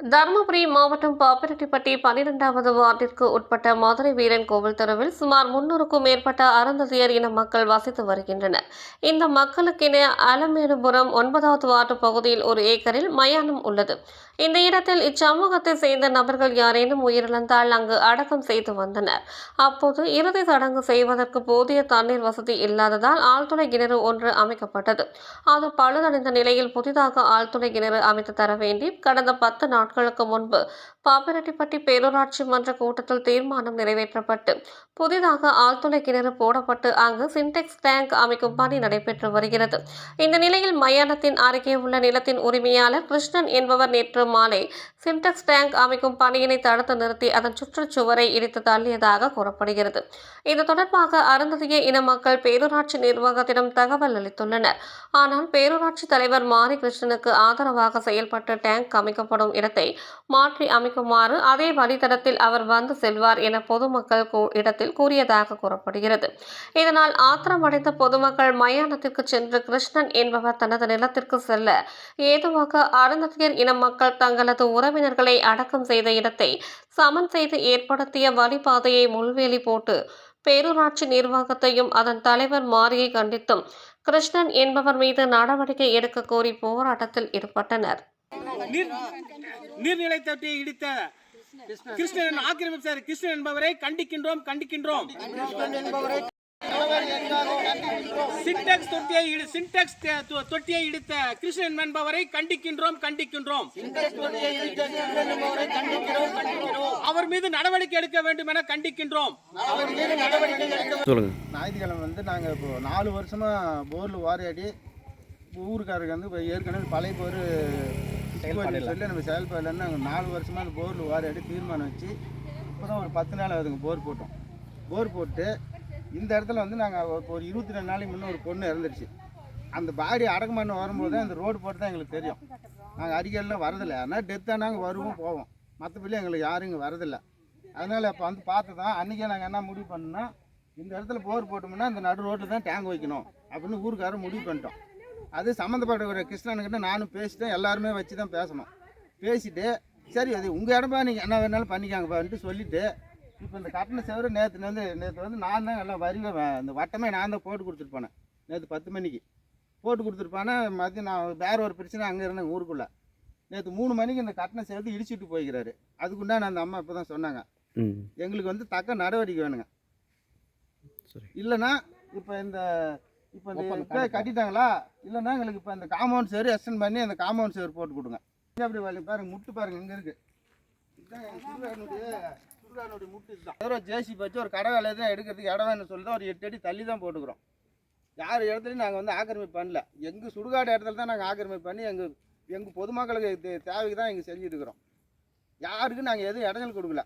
தருமபுரி மாவட்டம் பாப்பிரெட்டிப்பட்டி பன்னிரெண்டாவது வார்டிற்கு உட்பட்ட மதுரை வீரன் கோவில் தெருவில் சுமார் முன்னூறுக்கும் மேற்பட்ட அறந்ததியர் இன மக்கள் வசித்து வருகின்றனர். இந்த மக்களுக்கென அலமேடுபுரம் ஒன்பதாவது வார்டு பகுதியில் ஒரு ஏக்கரில் மயானம் உள்ளது. இந்த இடத்தில் இச்சமூகத்தை சேர்ந்த நபர்கள் யாரேனும் உயிரிழந்தால் அங்கு அடக்கம் செய்து வந்தனர். அப்போது இறுதி சடங்கு செய்வதற்கு போதிய தண்ணீர் வசதி இல்லாததால் ஆழ்துளை கிணறு ஒன்று அமைக்கப்பட்டது. அது பழுதடைந்த நிலையில் புதிதாக ஆழ்துளை கிணறு அமைத்து தர வேண்டி கடந்த பத்து நாட்களுக்கு முன்பு பாப்பிரெட்டிப்பட்டி பேரூராட்சி மன்ற கூட்டத்தில் தீர்மானம் நிறைவேற்றப்பட்டு புதிதாக ஆழ்துளை கிணறு போடப்பட்டு அங்கு சின்டெக்ஸ் டேங்க் அமைக்கும் பணி நடைபெற்று வருகிறது. இந்த நிலையில் மயானத்தின் அருகே உள்ள நிலத்தின் உரிமையாளர் கிருஷ்ணன் என்பவர் நேற்று மாலை சின்டெக்ஸ் டேங்க் அமைக்கும் பணியினை தடுத்து நிறுத்தி அதன் சுற்றுச்சுவரை இடித்து தள்ளியதாக கூறப்படுகிறது. இது தொடர்பாக அருந்ததிய இன மக்கள் பேரூராட்சி நிர்வாகத்திடம் தகவல் அளித்துள்ளனர். ஆனால் பேரூராட்சி தலைவர் மாரி கிருஷ்ணனுக்கு ஆதரவாக செயல்பட்டு டேங்க் அமைக்கப்படும் இடத்தை மாற்றி இருக்குமாறு அதே வழித்தடத்தில் அவர் வந்து செல்வார் என பொதுமக்கள் கூ- இடத்தில் கூறியதாக கூறப்படுகிறது. இதனால் ஆத்திரமடைந்த பொதுமக்கள் மயானத்திற்கு சென்று கிருஷ்ணன் என்பவர் தனது நிலத்திற்கு செல்ல ஏதுவாக அருந்ததியர் இன மக்கள் தங்களது உறவினர்களை அடக்கம் செய்த இடத்தை சமன் செய்து ஏற்படுத்திய வழிபாதையை முள்வேலி போட்டு பேரூராட்சி நிர்வாகத்தையும் அதன் தலைவர் மாரியை கண்டித்தும் கிருஷ்ணன் என்பவர் மீது நடவடிக்கை எடுக்க கோரி போராட்டத்தில் ஈடுபட்டனர். நீர் நீர்நிலை தொட்டியை இடித்த கிருஷ்ணன் ஆக்கிரமிப்பார் கிருஷ்ணன் என்பவரை கண்டிக்கின்றோம் கண்டிக்கின்றோம். சின்டெக்ஸ் தொட்டியை இடி- சின்டெக்ஸ் த- தொ- தொட்டியை இடித்த கிருஷ்ணன் என்பவரை கண்டிக்கின்றோம் கண்டிக்கின்றோம். அவர் மீது நடவடிக்கை எடுக்க வேண்டும் என கண்டிக்கின்றோம். சொல்லுங்க. ஞாயிற்றுக்கிழமை வந்து நாங்கள் இப்போ நாலு வருஷமாக போரில் வாரியாடி ஊருக்காரருக்கு வந்து ஏற்கனவே பழைய போர் சொல்லி நம்ம செயல்படலன்னு நாங்கள் நாலு வருஷமாக அந்த போரில் வாரியாடி தீர்மானம் வச்சு இப்போ தான் ஒரு பத்து நாள் ஆகுதுங்க போர் போட்டோம். போர் போட்டு இந்த இடத்துல வந்து நாங்கள் ஒரு இருபத்தி ரெண்டு நாளைக்கு முன்னே ஒரு பொண்ணு இறந்துருச்சு. அந்த பாடி அடக்கம் பண்ண வரும்போது அந்த ரோடு போட்டு தான் எங்களுக்கு தெரியும். நாங்கள் அடிக்கடிலாம் வரதில்லை. ஆனால் டெத்தாக நாங்கள் வருவோம் போவோம். மற்றபடி எங்களுக்கு யாரும் இங்கே வரதில்லை. அதனால் இப்போ வந்து பார்த்து தான் அன்றைக்கே நாங்கள் என்ன முடிவு பண்ணோம்னா இந்த இடத்துல போர் போட்டோம்னா இந்த நடு ரோட்டில் தான் டேங்க் வைக்கணும் அப்படின்னு ஊருக்காரர் முடிவு பண்ணிட்டோம். அது சம்மந்தப்பட்ட ஒரு கிருஷ்ணனுக்கிட்ட நானும் பேசிட்டேன் எல்லாருமே வச்சு தான் பேசணும். பேசிட்டு சரி அது உங்கள் இடமா நீங்கள் என்ன வேணாலும் பண்ணிக்காங்கப்பான்ட்டு சொல்லிவிட்டு இப்போ இந்த கட்டண செவரு நேற்று வந்து நேற்று வந்து நான் தான் எல்லாம் வரிவை இந்த வட்டமே நான் தான் போட்டு கொடுத்துட்டு போனேன். நேற்று பத்து மணிக்கு. போட்டு கொடுத்துருப்பானே மதியம் நான் வேற ஒரு பிரச்சனை அங்கே இருந்தேன் ஊருக்குள்ளே. நேற்று மூணு மணிக்கு இந்த கட்டண சேர்த்து இடிச்சிட்டு போய்க்கிறாரு. அதுக்குண்டான அந்த அம்மா இப்போ தான் சொன்னாங்க எங்களுக்கு வந்து தக்க நடவடிக்கை வேணுங்க. இல்லைன்னா இப்போ இந்த இப்போ இந்த கட்டிட்டாங்களா? இல்லைன்னா எங்களுக்கு இப்போ இந்த காம்பவுண்ட் சேர் எக்ஸ்டெண்ட் பண்ணி அந்த காம்பவுண்ட் சேர் போட்டு கொடுங்க. இங்க அப்படி வழி பாருங்க முட்டு பாருங்க இங்கே இருக்கு. சுடுகாடுனுடைய முட்டு இதுதான். ஜேசி வச்சு ஒரு கடை வேலையை தான் எடுக்கிறதுக்கு இடம் வேணும்னு சொல்லி தான் ஒரு எட்டு அடி தள்ளி தான் போட்டுக்கிறோம். யார் இடத்துலையும் நாங்கள் வந்து ஆக்கிரமிப்பு பண்ணல. எங்கள் சுடுகாடு இடத்துல தான் நாங்கள் ஆக்கிரமிப்பு பண்ணி எங்கள் எங்கள் பொதுமக்களுக்கு தேவைக்கு தான் இங்கே செஞ்சுட்டு இருக்கிறோம். யாருக்கும் நாங்கள் எதுவும் இடைஞ்சல் கொடுக்கல.